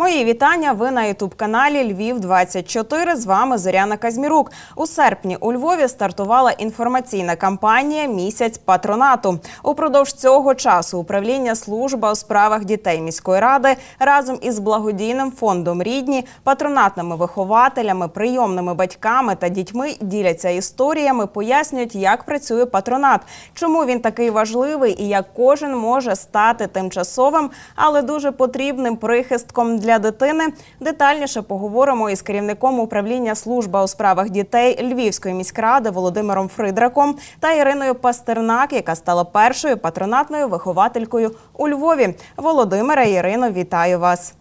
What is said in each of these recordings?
Мої вітання. Ви на ютуб каналі Львів 24 З вами Зоряна Казмірук. У серпні у Львові стартувала інформаційна кампанія Місяць патронату. Упродовж цього часу управління служба у справах дітей міської ради разом із благодійним фондом рідні, патронатними вихователями, прийомними батьками та дітьми діляться історіями, пояснюють, як працює патронат, чому він такий важливий і як кожен може стати тимчасовим, але дуже потрібним прихистком для дитини. Детальніше поговоримо із керівником управління служба у справах дітей Львівської міськради Володимиром Фридраком та Іриною Пастернак, яка стала першою патронатною вихователькою у Львові. Володимире Ірино, вітаю вас.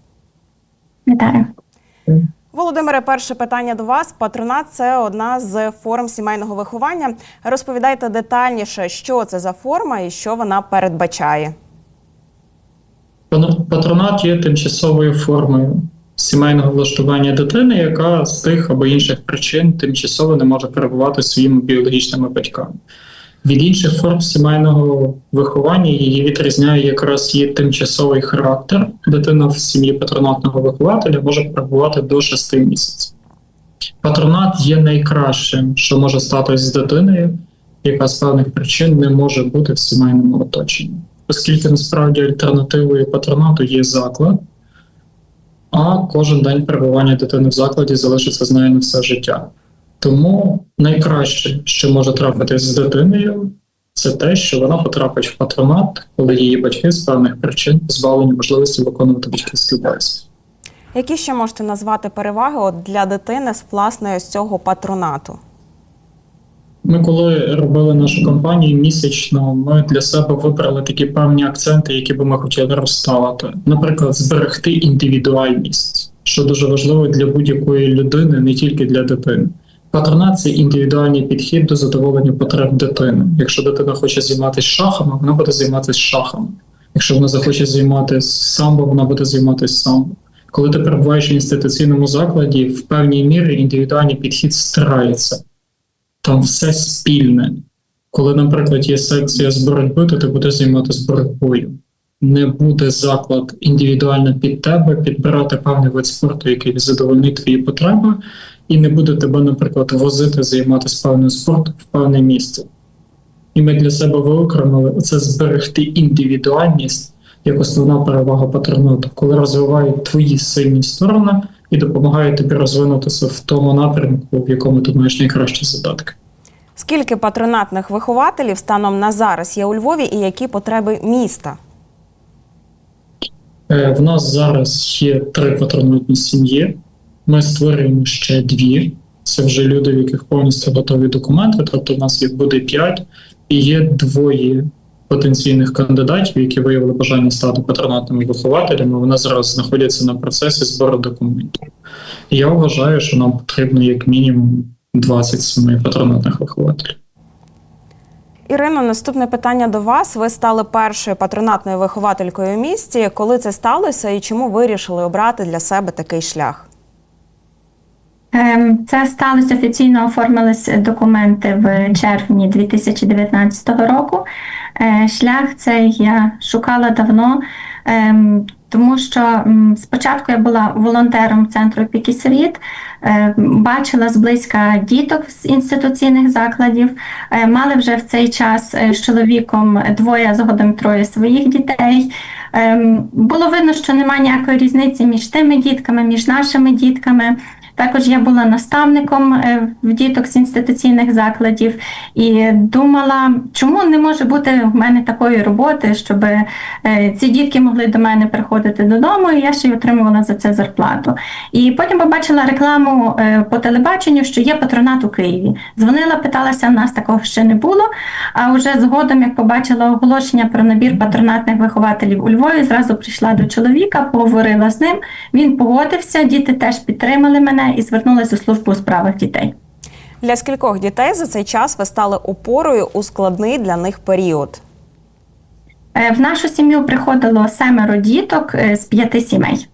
Вітаю. Володимире, перше питання до вас. Патронат це одна з форм сімейного виховання. Розповідайте детальніше, що це за форма і що вона передбачає. Патронат є тимчасовою формою сімейного влаштування дитини, яка з тих або інших причин тимчасово не може перебувати своїми біологічними батьками. Від інших форм сімейного виховання її відрізняє якраз її тимчасовий характер. Дитина в сім'ї патронатного вихователя може перебувати до 6 місяців. Патронат є найкращим, що може статись з дитиною, яка з певних причин не може бути в сімейному оточенні оскільки насправді альтернативою патронату є заклад, а кожен день перебування дитини в закладі залишиться з нею на все життя. Тому найкраще, що може трапитись з дитиною, це те, що вона потрапить в патронат, коли її батьки з певних причин позбавлені можливості виконувати батьківський обов'язки. Які ще можете назвати переваги для дитини з власне з цього патронату? Ми, коли робили нашу кампанію місячно, ми для себе вибрали такі певні акценти, які би ми хотіли розставити. Наприклад, зберегти індивідуальність, що дуже важливо для будь-якої людини, не тільки для дитини. Патронат це індивідуальний підхід до задоволення потреб дитини. Якщо дитина хоче займатися шахами, вона буде займатися шахами. Якщо вона захоче займатися самбо, вона буде займатися самбо. Коли ти перебуваєш в інституційному закладі, в певній мірі індивідуальний підхід стирається там все спільне. Коли, наприклад, є секція з боротьби, то ти будеш займатися боротьбою. Не буде заклад індивідуально під тебе, підбирати певний вид спорту, який задовольнить твої потреби, і не буде тебе, наприклад, возити займатися певним спортом в певне місце. І ми для себе виокремили це зберегти індивідуальність як основна перевага патронату, коли розвивають твої сильні сторони і допомагають тобі розвинутися в тому напрямку, в якому ти маєш найкращі задатки. Скільки патронатних вихователів станом на зараз є у Львові і які потреби міста? Е, В нас зараз є три патронатні сім'ї. Ми створюємо ще дві. Це вже люди, в яких повністю готові документи. Тобто, в нас їх буде п'ять, і є двоє потенційних кандидатів, які виявили бажання стати патронатними вихователями. Вони зараз знаходяться на процесі збору документів. Я вважаю, що нам потрібно як мінімум 27 патронатних вихователів. Ірино, наступне питання до вас. Ви стали першою патронатною вихователькою у місті. Коли це сталося і чому вирішили обрати для себе такий шлях? Ем, Це сталося офіційно оформились документи в червні 2019 року. Е, Шлях цей я шукала давно, ем, тому що спочатку я була волонтером центру опіки світ, е, бачила зблизька діток з інституційних закладів, е, мали вже в цей час е, з чоловіком двоє, згодом троє своїх дітей. Ем, Було видно, що немає ніякої різниці між тими дітками, між нашими дітками. Також я була наставником е, в діток з інституційних закладів і думала, чому не може бути в мене такої роботи, щоб е, ці дітки могли до мене приходити додому, і я ще й отримувала за це зарплату. І потім побачила рекламу е, по телебаченню, що є патронат у Києві. Дзвонила, питалася, в нас такого ще не було. А вже згодом, як побачила оголошення про набір патронатних вихователів у Львові, зразу прийшла до чоловіка, поговорила з ним. Він погодився, діти теж підтримали мене і звернулася у службу у справах дітей. Для скількох дітей за цей час ви стали опорою у складний для них період? Е, В нашу сім'ю приходило семеро діток е, з п'яти сімей.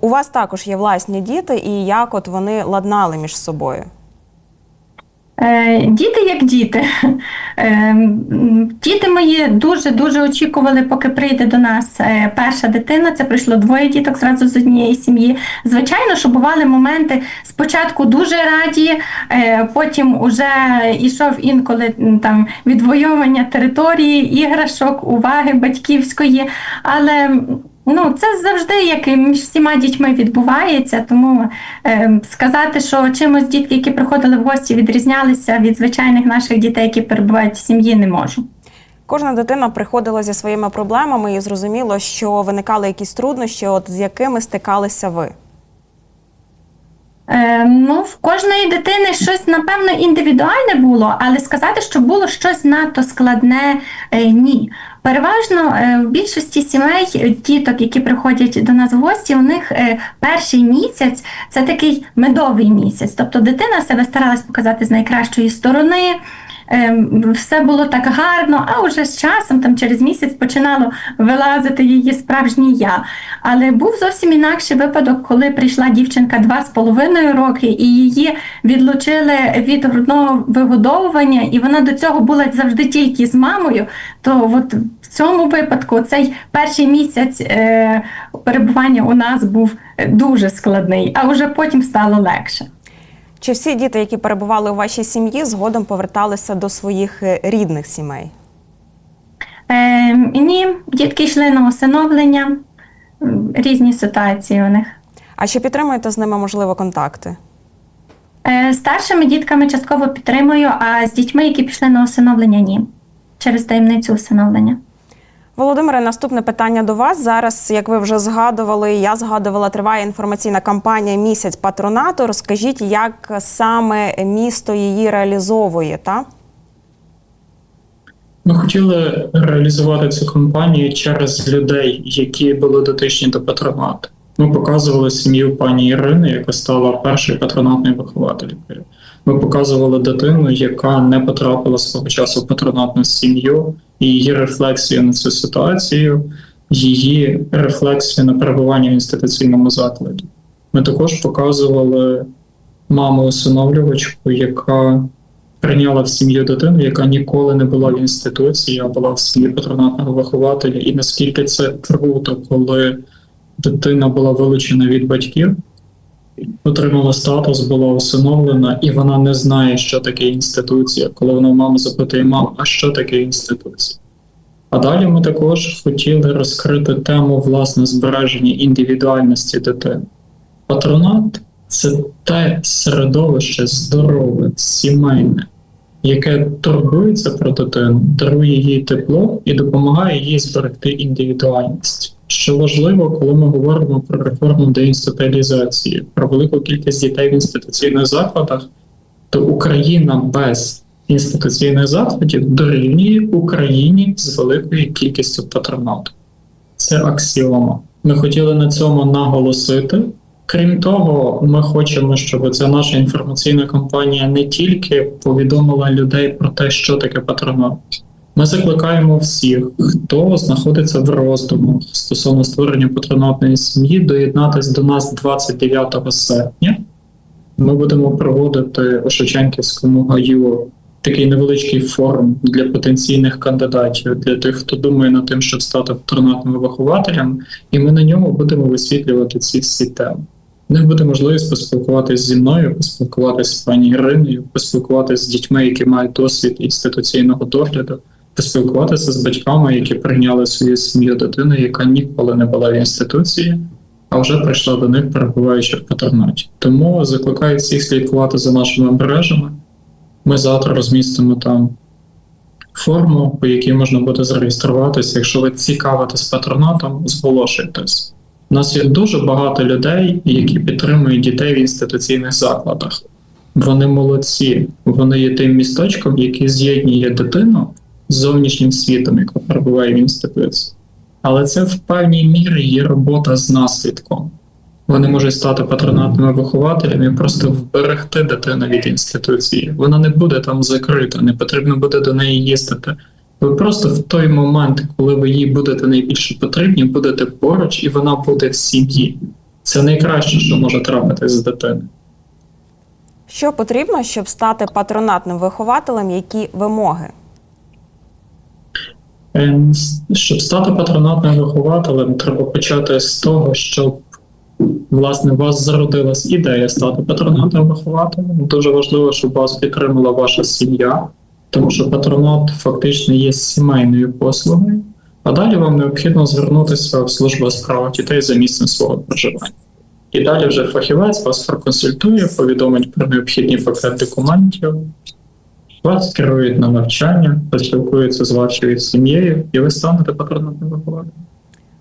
У вас також є власні діти, і як от вони ладнали між собою? Е, Діти як діти. Е, Діти мої дуже дуже очікували, поки прийде до нас е, перша дитина. Це прийшло двоє діток зразу з однієї сім'ї. Звичайно, що бували моменти спочатку дуже раді, потім уже йшов інколи там відвоювання території, іграшок, уваги батьківської. Але ну, це завжди як і між всіма дітьми відбувається. Тому е, сказати, що чимось дітки, які приходили в гості, відрізнялися від звичайних наших дітей, які перебувають в сім'ї, не можу. Кожна дитина приходила зі своїми проблемами, і зрозуміло, що виникали якісь труднощі, от з якими стикалися ви. Е, ну, в кожної дитини щось, напевно, індивідуальне було, але сказати, що було щось надто складне, е, ні. Переважно е, в більшості сімей діток, які приходять до нас в гості, у них перший місяць це такий медовий місяць. Тобто дитина себе старалась показати з найкращої сторони. Ем, Все було так гарно, а вже з часом, там через місяць, починало вилазити її справжнє я. Але був зовсім інакший випадок, коли прийшла дівчинка два з половиною роки, і її відлучили від грудного вигодовування, і вона до цього була завжди тільки з мамою. То от в цьому випадку цей перший місяць е, перебування у нас був е, дуже складний, а вже потім стало легше. Чи всі діти, які перебували у вашій сім'ї, згодом поверталися до своїх е, рідних сімей? Е, ні, дітки йшли на усиновлення, різні ситуації у них. А чи підтримуєте з ними можливо контакти? Е, старшими дітками частково підтримую, а з дітьми, які пішли на усиновлення, ні. Через таємницю усиновлення. Володимире, наступне питання до вас. Зараз, як ви вже згадували, я згадувала, триває інформаційна кампанія Місяць патронату. Розкажіть, як саме місто її реалізовує, та? Ми хотіли реалізувати цю кампанію через людей, які були дотичні до патронату. Ми показували сім'ю пані Ірини, яка стала першою патронатною вихователькою. Ми показували дитину, яка не потрапила свого часу в патронатну сім'ю, її рефлексію на цю ситуацію, її рефлексію на перебування в інституційному закладі. Ми також показували маму усиновлювачку, яка прийняла в сім'ю дитину, яка ніколи не була в інституції, а була в сім'ї патронатного вихователя. І наскільки це круто, коли дитина була вилучена від батьків, отримала статус, була усиновлена, і вона не знає, що таке інституція. Коли вона в маму запитує, мам, а що таке інституція? А далі ми також хотіли розкрити тему власне збереження індивідуальності дитини. Патронат це те середовище здорове, сімейне, яке турбується про дитину, дарує їй тепло і допомагає їй зберегти індивідуальність. Що важливо, коли ми говоримо про реформу деінституалізації, про велику кількість дітей в інституційних закладах, то Україна без інституційних закладів дорівнює Україні з великою кількістю патронату. Це аксіома. Ми хотіли на цьому наголосити. Крім того, ми хочемо, щоб ця наша інформаційна кампанія не тільки повідомила людей про те, що таке патронат. Ми закликаємо всіх, хто знаходиться в роздумах стосовно створення патронатної сім'ї, доєднатися до нас 29 серпня. Ми будемо проводити у Шевченківському гаю такий невеличкий форум для потенційних кандидатів, для тих, хто думає над тим, щоб стати патронатним вихователем, і ми на ньому будемо висвітлювати ці всі теми. В них буде можливість поспілкуватися зі мною, поспілкуватися з пані Іриною, поспілкуватися з дітьми, які мають досвід інституційного догляду, поспілкуватися з батьками, які прийняли свою сім'ю дитину, яка ніколи не була в інституції, а вже прийшла до них, перебуваючи в патронаті. Тому закликаю всіх слідкувати за нашими мережами. Ми завтра розмістимо там форму, по якій можна буде зареєструватися. Якщо ви цікавитесь патронатом, зголошуйтесь. У нас є дуже багато людей, які підтримують дітей в інституційних закладах. Вони молодці, вони є тим місточком, який з'єднує дитину з зовнішнім світом, яка перебуває в інституції. Але це в певній мірі є робота з наслідком. Вони можуть стати патронатними вихователями і просто вберегти дитину від інституції. Вона не буде там закрита, не потрібно буде до неї їздити. Ви просто в той момент, коли ви їй будете найбільше потрібні, будете поруч, і вона буде в сім'ї. Це найкраще, що може трапитись з дитиною. Що потрібно, щоб стати патронатним вихователем? Які вимоги? Ем, Щоб стати патронатним вихователем, треба почати з того, щоб власне у вас зародилась ідея стати патронатним вихователем. Дуже важливо, щоб вас підтримала ваша сім'я, тому що патронат фактично є сімейною послугою. А далі вам необхідно звернутися в службу у справах дітей за місцем свого проживання. І далі вже фахівець вас проконсультує, повідомить про необхідний пакет документів, вас керують на навчання, поспілкуються з вашою сім'єю, і ви станете патронатним вихователем.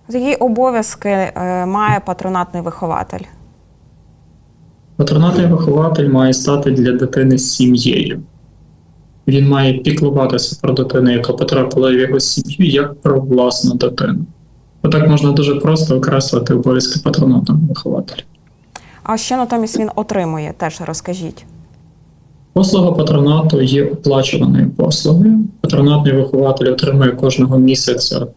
Які обов'язки е, має патронатний вихователь? Патронатний вихователь має стати для дитини сім'єю. Він має піклуватися про дитину, яка потрапила в його сім'ю, як про власну дитину. Отак можна дуже просто окреслити обов'язки патронатного вихователя. А що натомість він отримує? Теж розкажіть. Послуга патронату є оплачуваною послугою. Патронатний вихователь отримує кожного місяця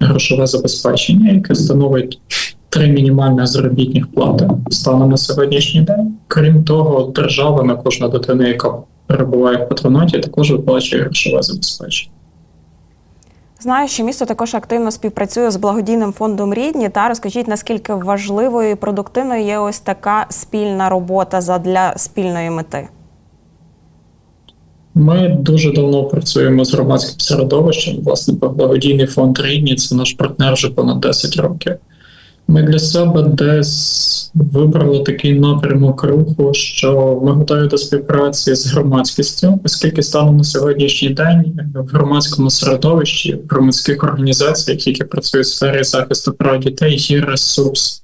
грошове забезпечення, яке становить три мінімальні заробітних плати станом на сьогоднішній день. Крім того, держава на кожну дитину, яка перебуває в патронаті, також виплачує грошове забезпечення. Знаю, що місто також активно співпрацює з благодійним фондом Рідні. Та розкажіть, наскільки важливою і продуктивною є ось така спільна робота задля спільної мети. Ми дуже давно працюємо з громадським середовищем. Власне, благодійний фонд рідні це наш партнер вже понад 10 років. Ми для себе десь вибрали такий напрямок руху, що ми готові до співпраці з громадськістю, оскільки станом на сьогоднішній день в громадському середовищі, в громадських організаціях, які працюють в сфері захисту прав дітей, є ресурс.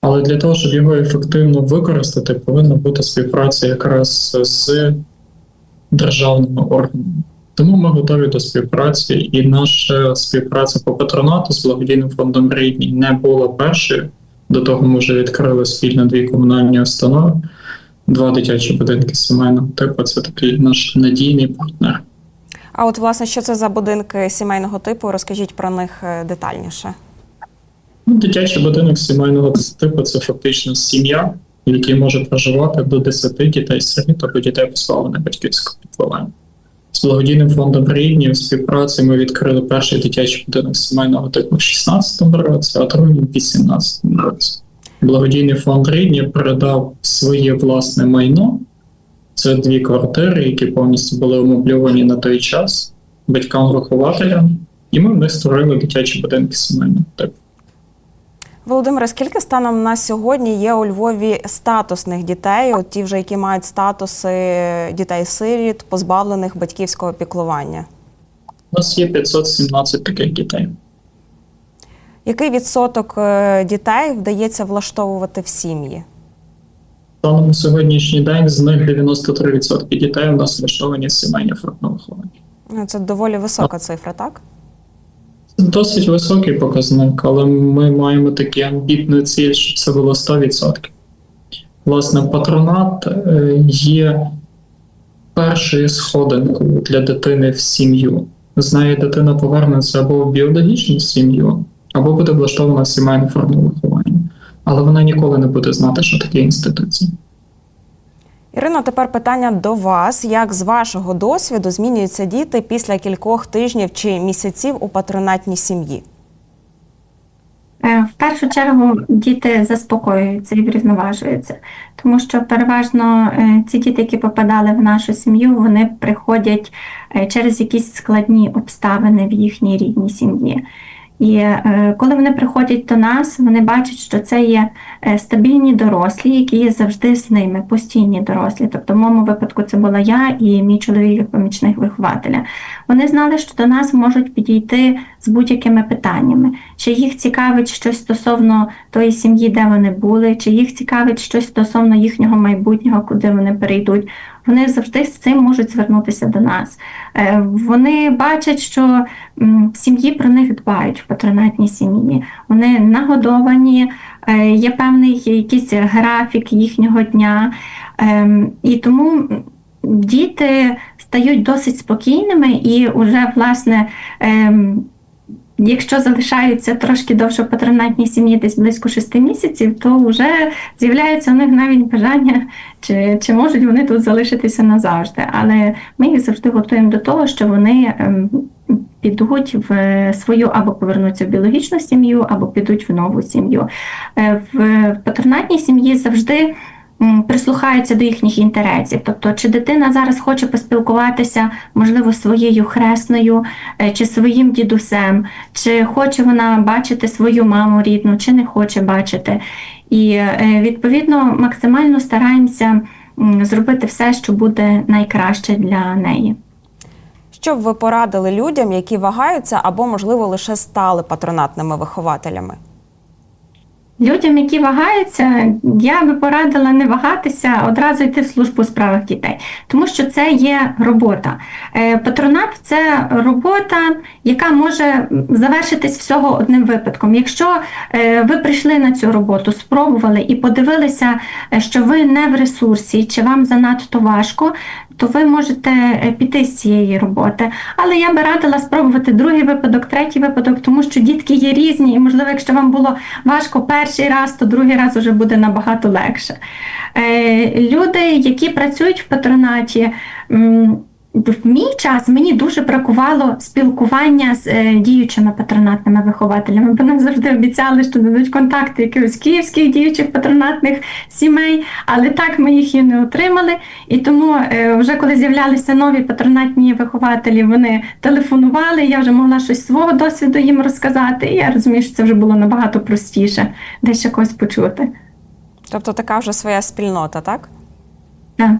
Але для того, щоб його ефективно використати, повинна бути співпраця якраз з державними органами. Тому ми готові до співпраці, і наша співпраця по патронату з благодійним фондом Рідні не була першою. До того ми вже відкрили спільно дві комунальні установи, два дитячі будинки сімейного типу. Це такий наш надійний партнер. А от, власне, що це за будинки сімейного типу? Розкажіть про них е, детальніше. Ну, Дитячий будинок сімейного типу це фактично сім'я, в якій може проживати до 10 дітей сиріт або дітей позбавлених батьківського піклування. З благодійним фондом рідні в співпраці ми відкрили перший дитячий будинок сімейного типу в 2016 році, а другий в 2018 році. Благодійний фонд рідні передав своє власне майно. Це дві квартири, які повністю були умобльовані на той час батькам-вихователям, і ми в створили дитячі будинки сімейного типу. Володимире, скільки станом на сьогодні є у Львові статусних дітей, от ті вже, які мають статуси дітей-сиріт, позбавлених батьківського піклування? У нас є 517 таких дітей. Який відсоток е, дітей вдається влаштовувати в сім'ї? Станом на сьогоднішній день з них 93% дітей у нас влаштовані в сімейні. Ну, Це доволі висока цифра, так? Досить високий показник, але ми маємо такі амбітну ціль, щоб це було 100%. Власне, патронат е, є першою сходинкою для дитини в сім'ю. З нею дитина повернеться або в біологічну сім'ю, або буде влаштована в сімейну форму виховання. Але вона ніколи не буде знати, що таке інституція. Ірино, тепер питання до вас: як з вашого досвіду змінюються діти після кількох тижнів чи місяців у патронатній сім'ї? Е, В першу чергу діти заспокоюються і врівноважуються, тому що переважно е, ці діти, які попадали в нашу сім'ю, вони приходять е, через якісь складні обставини в їхній рідній сім'ї. І е, коли вони приходять до нас, вони бачать, що це є е, стабільні дорослі, які є завжди з ними, постійні дорослі. Тобто, в моєму випадку це була я і мій чоловік як помічник вихователя. Вони знали, що до нас можуть підійти з будь-якими питаннями, чи їх цікавить щось стосовно тої сім'ї, де вони були, чи їх цікавить щось стосовно їхнього майбутнього, куди вони перейдуть. Вони завжди з цим можуть звернутися до нас. Е, Вони бачать, що сім'ї про них дбають в патронатній сім'ї. Вони нагодовані, е, є певний якийсь графік їхнього дня. Ем, І тому діти стають досить спокійними і вже власне. ем, якщо залишаються трошки довше патронатній сім'ї, десь близько 6 місяців, то вже з'являється у них навіть бажання, чи, чи можуть вони тут залишитися назавжди. Але ми їх завжди готуємо до того, що вони ем, підуть в свою або повернуться в біологічну сім'ю, або підуть в нову сім'ю. Е, В патронатній сім'ї завжди прислухаються до їхніх інтересів. Тобто, чи дитина зараз хоче поспілкуватися, можливо, своєю хресною е, чи своїм дідусем, чи хоче вона бачити свою маму рідну, чи не хоче бачити. І е, відповідно максимально стараємося зробити все, що буде найкраще для неї. Що б ви порадили людям, які вагаються або, можливо, лише стали патронатними вихователями? Людям, які вагаються, я би порадила не вагатися, одразу йти в службу у справах дітей, тому що це є робота. Е, Патронат це робота, яка може завершитись всього одним випадком. Якщо е, ви прийшли на цю роботу, спробували і подивилися, е, що ви не в ресурсі, чи вам занадто важко, то ви можете е, піти з цієї роботи. Але я би радила спробувати другий випадок, третій випадок, тому що дітки є різні, і можливо, якщо вам було важко перший раз, то другий раз вже буде набагато легше. Е, Люди, які працюють в патронаті, в мій час мені дуже бракувало спілкування з е, діючими патронатними вихователями, бо нам завжди обіцяли, що дадуть контакти якихось київських діючих патронатних сімей, але так ми їх і не отримали. І тому е, вже коли з'являлися нові патронатні вихователі, вони телефонували, я вже могла щось свого досвіду їм розказати. І я розумію, що це вже було набагато простіше десь когось почути. Тобто така вже своя спільнота, так? Так.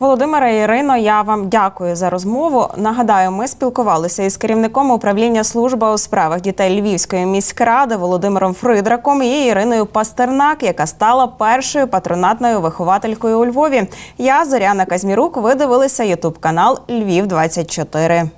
Володимира і Ірино, я вам дякую за розмову. Нагадаю, ми спілкувалися із керівником управління служби у справах дітей Львівської міськради Володимиром Фридраком і Іриною Пастернак, яка стала першою патронатною вихователькою у Львові. Я Зоряна Казмірук. Ви дивилися Ютуб канал Львів 24